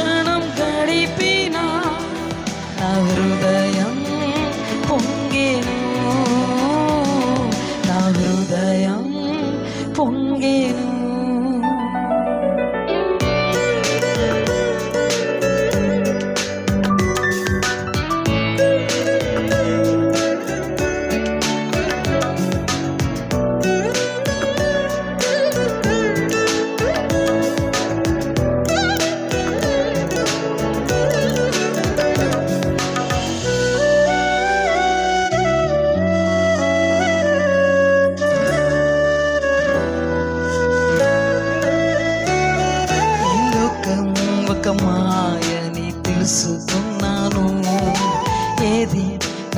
ఒక్క క్షణం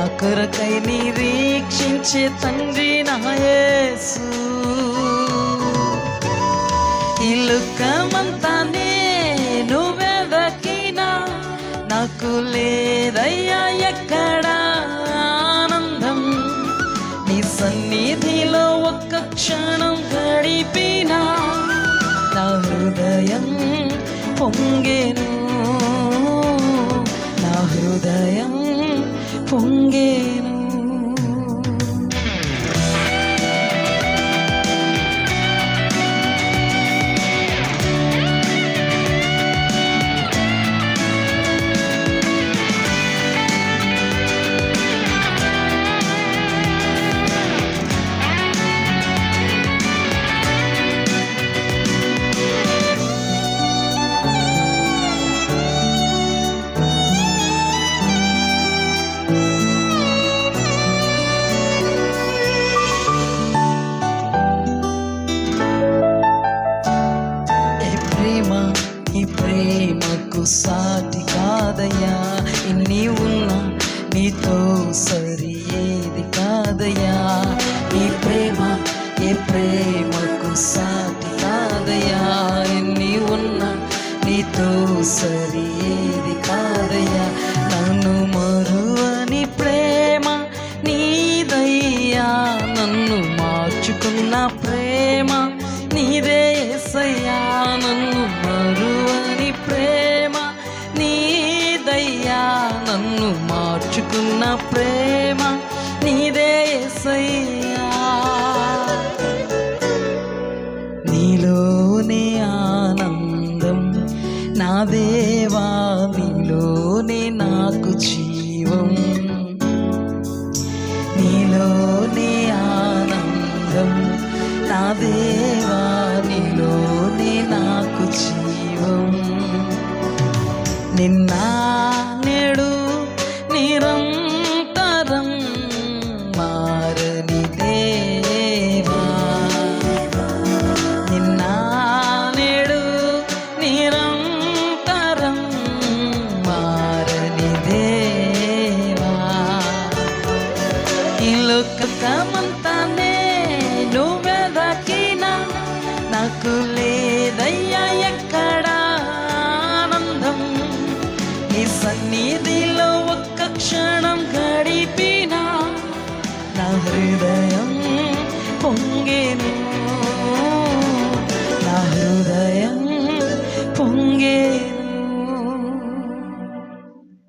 నా కొరకై నిరీక్షించే తండ్రి నాయసు ఇల్లుకమంతా నేను వెదకినా నాకు లేదయ్యా ఎక్కడ ఆనందం? నీ సన్నిధిలో ఒక్క క్షణం గడిపినా నా హృదయం పొంగేను. పొంగెను ఏ నీతో సరి ఏది కాదయ్యా. ఈ ప్రేమ ఏ ప్రేమకు సాటి కాదయ్యా. ఎన్ని ఉన్నా నీతో సరి ఏది కాదయ్యా. నన్ను మరువని ప్రేమ నీదయ్యా. నన్ను మార్చుకున్న ప్రేమ నీదే దేవా నీలోనే నాకు జీవం. నిన్న నేడు గడిపినా నా హృదయం పొంగేను